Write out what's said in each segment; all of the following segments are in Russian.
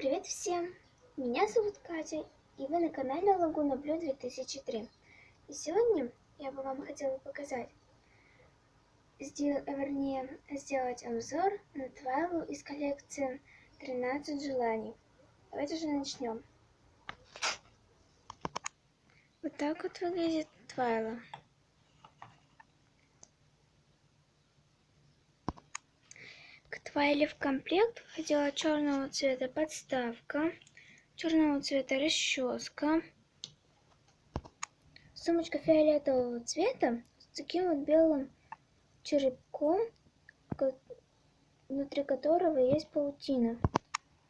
Привет всем! Меня зовут Катя, и вы на канале Лагуна Блю 2003. И сегодня я бы вам хотела показать, сдел... вернее, сделать обзор на Твайлу из коллекции 13 желаний. Давайте же начнем. Вот так вот выглядит Твайла. Твайле в комплект входила черного цвета подставка, черного цвета расческа, сумочка фиолетового цвета с таким вот белым черепком, внутри которого есть паутина.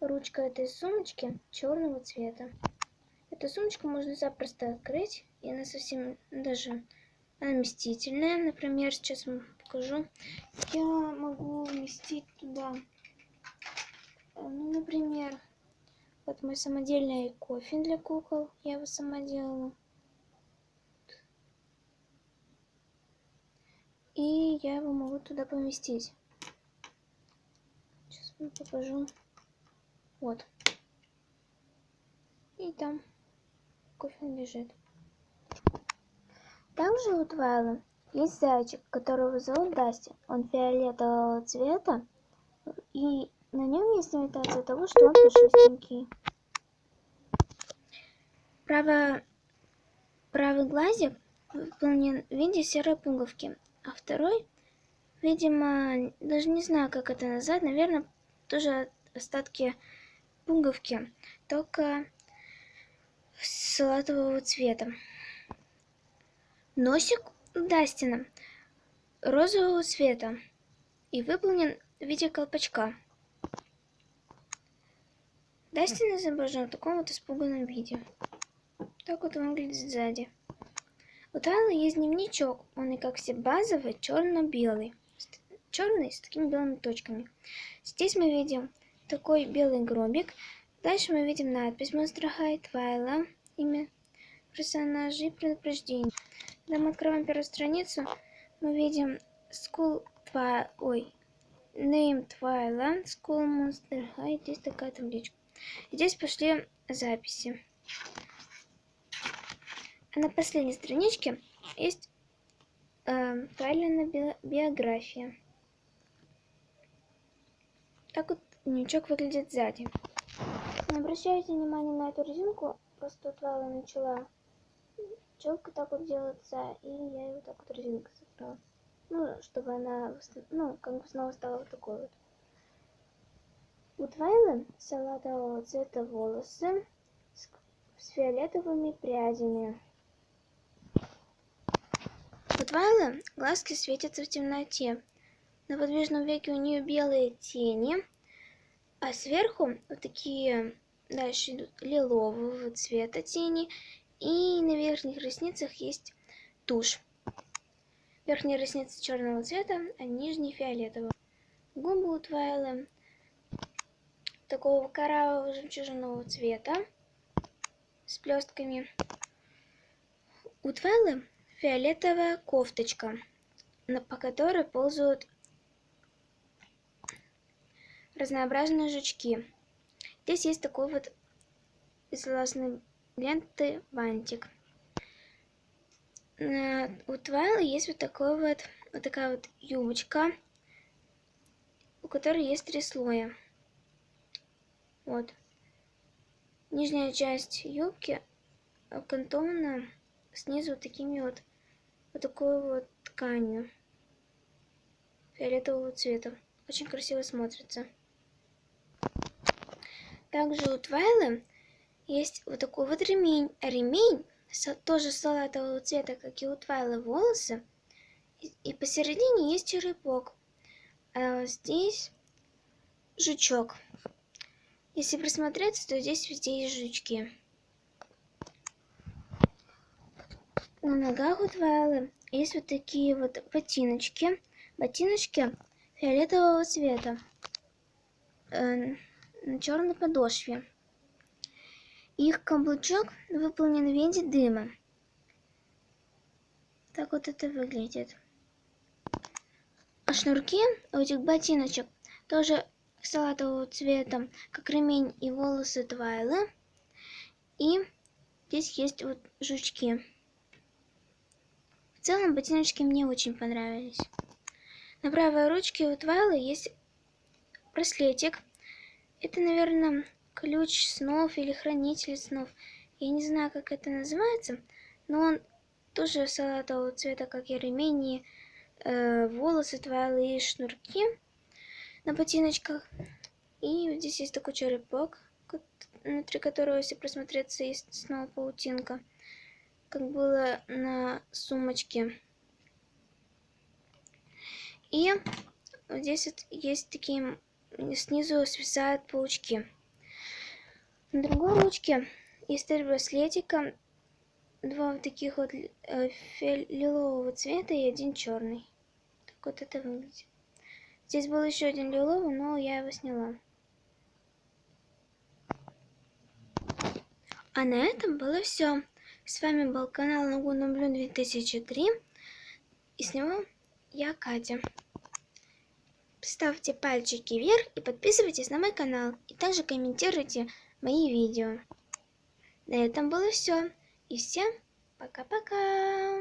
Ручка этой сумочки черного цвета. Эту сумочку можно запросто открыть, и она совсем даже она вместительная. Например, сейчас покажу. Я могу вместить туда, э, ну, например, вот мой самодельный кофе для кукол. Я его сама делала. И я его могу туда поместить. Сейчас вам покажу. Вот. И там кофе лежит. Также у Твайла есть зайчик, которого зовут Дасти. Он фиолетового цвета, и на нем есть имитация того, что он пушистенький. Право... Правый глазик выполнен в виде серой пуговки, а второй, видимо, даже не знаю, как это назвать, наверное, тоже остатки пуговки, только салатового цвета. Носик Дастина розового цвета и выполнен в виде колпачка. Дастин изображен в таком вот испуганном виде. Так вот он выглядит сзади. У Тайла есть дневничок, он и как все базовый, черно-белый. Черный с такими белыми точками. Здесь мы видим такой белый гробик. Дальше мы видим надпись Monster High Twila, имя персонажей предупреждение. Когда мы открываем первую страницу, мы видим School Twi... Ой, Name Twilight, School Monster High. Здесь такая табличка. здесь пошли записи. А на последней страничке есть э, Твайлина биография. Так вот дневничок выглядит сзади. Не обращайте внимания на эту резинку, просто Твайла начала челка так вот делается, и я его так вот резинкой собрала. Ну, чтобы она, ну, как бы снова стала вот такой вот. У Твайлы салатового цвета волосы с, с фиолетовыми прядями. У Твайлы глазки светятся в темноте. На подвижном веке у нее белые тени, а сверху вот такие дальше идут лилового цвета тени и на верхних ресницах есть тушь. Верхние ресницы черного цвета, а нижние фиолетового. Губы у Твайлы такого кораллового жемчужного цвета с блестками. У Твайлы фиолетовая кофточка, по которой ползают разнообразные жучки. Здесь есть такой вот излазный ленты бантик. У Твайла есть вот такой вот, вот такая вот юбочка, у которой есть три слоя. Вот. Нижняя часть юбки окантована снизу вот такими вот, вот такой вот тканью фиолетового цвета. Очень красиво смотрится. Также у Твайлы есть вот такой вот ремень. Ремень тоже салатового цвета, как и у Твайлы волосы. И, и посередине есть черепок. А здесь жучок. Если присмотреться, то здесь везде есть жучки. На ногах у Твайлы есть вот такие вот ботиночки. Ботиночки фиолетового цвета. Э, на черной подошве. Их каблучок выполнен в виде дыма. Так вот это выглядит. А шнурки у этих ботиночек тоже салатового цвета, как ремень и волосы Твайлы. И здесь есть вот жучки. В целом ботиночки мне очень понравились. На правой ручке у Твайлы есть браслетик. Это, наверное, ключ снов или хранитель снов. Я не знаю, как это называется, но он тоже салатового цвета, как и ремень, э, волосы Твайлы и шнурки на ботиночках. И здесь есть такой черепок, внутри которого, если просмотреться, есть снова паутинка, как было на сумочке. И здесь вот есть такие, снизу свисают паучки. На другой ручке три браслетика, два вот таких вот э, лилового цвета и один черный. Так вот это выглядит. Здесь был еще один лиловый, но я его сняла. А на этом было все. С вами был канал Лагуна Блю 2003. И с него я Катя. Ставьте пальчики вверх и подписывайтесь на мой канал. И также комментируйте мои видео. На этом было все. И всем пока-пока.